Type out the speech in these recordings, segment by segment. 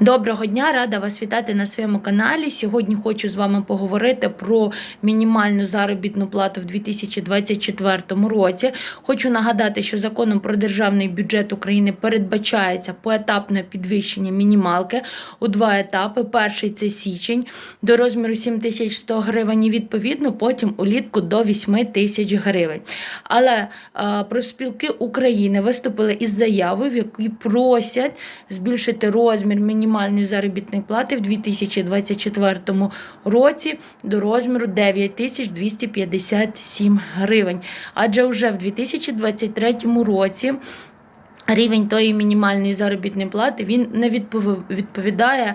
Доброго дня, рада вас вітати на своєму каналі. Сьогодні хочу з вами поговорити про мінімальну заробітну плату в 2024 році. Хочу нагадати, що законом про державний бюджет України передбачається поетапне підвищення мінімалки у два етапи. Перший це січень до розміру 7100 гривень, і відповідно потім улітку до 8 тисяч гривень. Але е, профспілки України виступили із заявою, в якій просять збільшити розмір мінімальної заробітної плати в 2024 році до розміру 9257 гривень. Адже вже в 2023 році. Рівень тої мінімальної заробітної плати він не відпов- відповідає,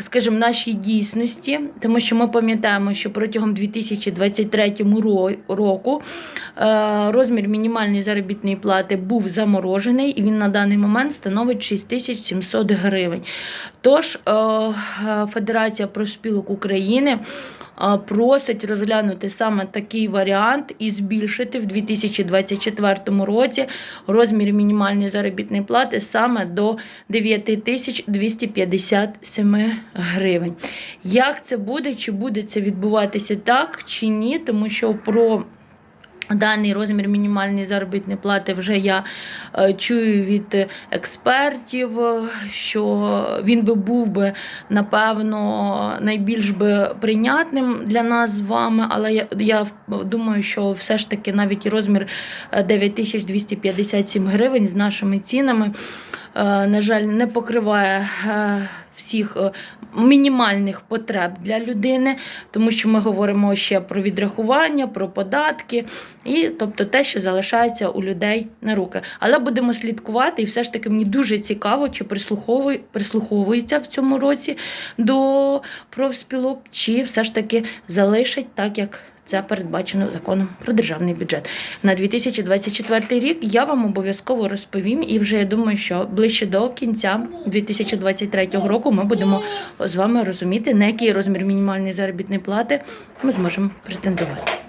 скажімо, нашій дійсності, тому що ми пам'ятаємо, що протягом 2023 ро- року е, розмір мінімальної заробітної плати був заморожений, і він на даний момент становить 6700 гривень. Тож е, е, Федерація профспілок України е, просить розглянути саме такий варіант і збільшити в 2024 році розмір мінімальної заробітної плати саме до 9257 гривень. Як це буде? Чи буде це відбуватися так, чи ні? Тому що про Даний розмір мінімальної заробітної плати вже я е, чую від експертів, е, що він би був би напевно найбільш би прийнятним для нас з вами. Але я, я думаю, що все ж таки навіть розмір е, 9257 гривень з нашими цінами, е, на жаль, не покриває. Всіх е, мінімальних потреб для людини, тому що ми говоримо ще про відрахування, про податки, і тобто те, що залишається у людей на руки. Але будемо слідкувати, і все ж таки мені дуже цікаво, чи прислуховує- прислуховуються в цьому році до профспілок, чи все ж таки залишать так, як. Це передбачено законом про державний бюджет на 2024 рік. Я вам обов'язково розповім, і вже я думаю, що ближче до кінця 2023 року ми будемо з вами розуміти, на який розмір мінімальної заробітної плати ми зможемо претендувати.